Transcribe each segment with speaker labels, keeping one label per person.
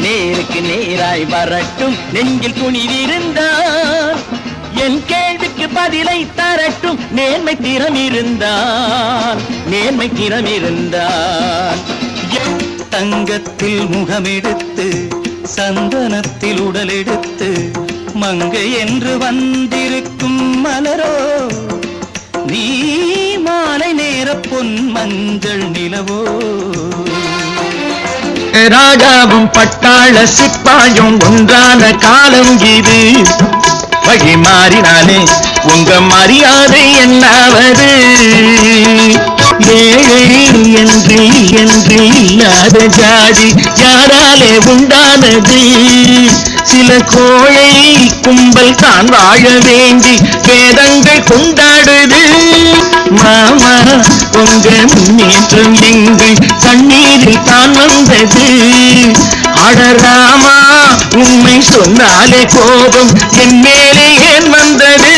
Speaker 1: நேருக்கு நேராய் வரட்டும். நெஞ்சில் துணிவிருந்தார். என் கேள்விக்கு பதிலை தரட்டும். நேர்மை திறம் இருந்தான் நேர்மை திறம் இருந்தான் தங்கத்தில் முகமெடுத்து சந்தனத்தில் உடலெடுத்து மங்கை என்று வந்திருக்கும் மலரோ நீ மாலை நேர பொன் மஞ்சள் நிலவோ ராஜாவும் பட்டாள சிப்பாயும் ஒன்றான காலம் இது. வழி மாறினாலே உங்க மரியாதை என்னாவது? ஏழை என்று என்று இல்லாத ஜாதி யாராலே உண்டானது? சில கோழை கும்பல் தான் வாழ வேண்டி வேதங்கள் கொண்டாடுது. மாமா உங்க முன்னேற்றம் எங்கள் கண்ணீரில் தான் வந்தது. அடராமா உண்மை சொன்னாலே கோபம் என் மேலே ஏன் வந்தது?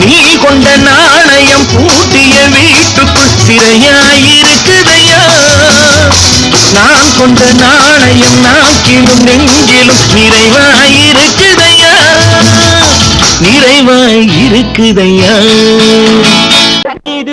Speaker 1: நீ கொண்ட நாணயம் பூட்டிய வீட்டுக்குள் சிறையாயிருக்குதையா? நான் கொண்ட நாணயம் நாக்கிலும் நெஞ்சிலும் நிறைவாயிருக்குதையா? நிறைவாயிருக்குதையா?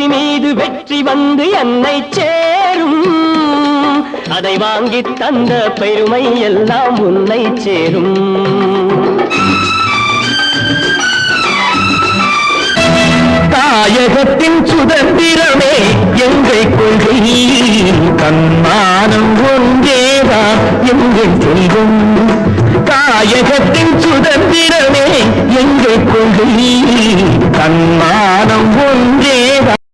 Speaker 2: வெற்றி மீது வெற்றி வந்து என்னை சேரும். அதை வாங்கி தந்த பெருமை எல்லாம் உன்னை சேரும்.
Speaker 1: தாயகத்தின் சுதந்திரமே எங்கள் கொள்கை. தன்மானம் ஒன்றேவா எங்கள் செல்வம். தாயகத்தின் சுதந்திரமே எங்கள் கொள்கை.